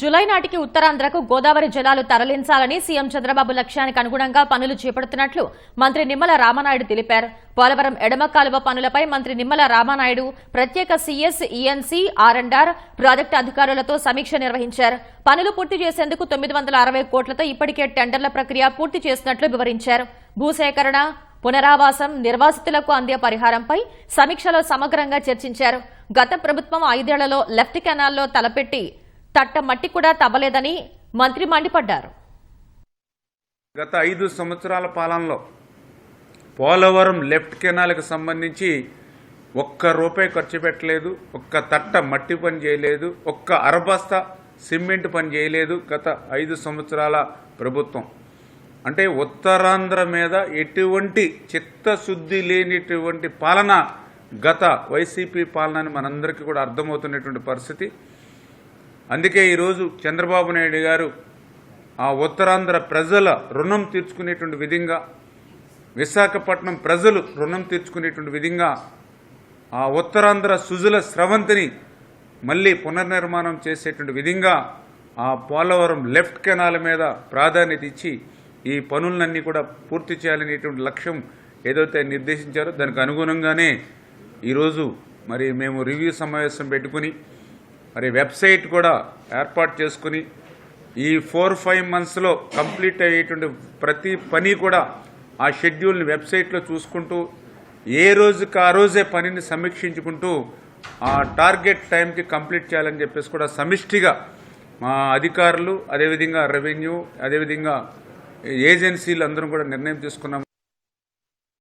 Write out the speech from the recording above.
July నాటికి ఉత్తరాంధ్రకు గోదావరి జలాలు తరలించాలని సీఎం చంద్రబాబు లక్ష్యానికి అనుగుణంగా పనులు చేపడుతున్నట్లు మంత్రి నిమ్మల రామనాయుడు తెలిపారు. పోలవరం ఎడమ కాలువ పనులపై మంత్రి నిమ్మల రామనాయుడు ప్రత్యేక సీఎస్ ఈఎన్సీ ఆర్ఎండ్ఆర్ ప్రాజెక్టు అధికారులతో సమీక్ష నిర్వహించారు. పనులు పూర్తి చేసేందుకు తొమ్మిది వందల అరవై కోట్లతో ఇప్పటికే టెండర్ల ప్రక్రియ పూర్తి చేసినట్లు వివరించారు. భూసేకరణ పునరావాసం నిర్వాసితులకు అందే పరిహారంపై సమీక్షలో సమగ్రంగా చర్చించారు. గత ప్రభుత్వం ఐదేళ్ళలో లెఫ్ట్ కెనాల్లో తలపెట్టి తట్ట మట్టి కూడా తవ్వలేదని మంత్రి మండిపడ్డారు. గత ఐదు సంవత్సరాల పాలనలో పోలవరం లెఫ్ట్ కెనాల్కి సంబంధించి ఒక్క రూపాయి ఖర్చు పెట్టలేదు ఒక్క తట్ట మట్టి పని చేయలేదు ఒక్క అరబస్తా సిమెంట్ పని చేయలేదు గత ఐదు సంవత్సరాల ప్రభుత్వం. అంటే ఉత్తరాంధ్ర మీద ఎటువంటి చిత్తశుద్ధి లేనిటువంటి పాలన గత వైసీపీ పాలన అని మనందరికీ కూడా అర్థమవుతున్నటువంటి పరిస్థితి. అందుకే ఈరోజు చంద్రబాబు నాయుడు గారు ఆ ఉత్తరాంధ్ర ప్రజల రుణం తీర్చుకునేటువంటి విధంగా విశాఖపట్నం ప్రజలు రుణం తీర్చుకునేటువంటి విధంగా ఆ ఉత్తరాంధ్ర సుజుల స్రవంతిని మళ్ళీ పునర్నిర్మాణం చేసేటువంటి విధంగా ఆ పోలవరం లెఫ్ట్ కెనాల్ మీద ప్రాధాన్యత ఇచ్చి ఈ పనులన్నీ కూడా పూర్తి చేయాలనేటువంటి లక్ష్యం ఏదైతే నిర్దేశించారో దానికి అనుగుణంగానే ఈరోజు మరి మేము రివ్యూ సమావేశం పెట్టుకుని మరి వెబ్సైట్ కూడా ఏర్పాటు చేసుకుని ఈ ఫోర్ ఫైవ్ మంత్స్లో కంప్లీట్ అయ్యేటువంటి ప్రతి పని కూడా ఆ షెడ్యూల్ని వెబ్సైట్లో చూసుకుంటూ ఏ రోజుకి ఆ రోజే పనిని సమీక్షించుకుంటూ ఆ టార్గెట్ టైంకి కంప్లీట్ చేయాలని చెప్పేసి కూడా సమిష్టిగా మా అధికారులు అదేవిధంగా రెవెన్యూ అదేవిధంగా ఏజెన్సీలు అందరం కూడా నిర్ణయం తీసుకున్నాం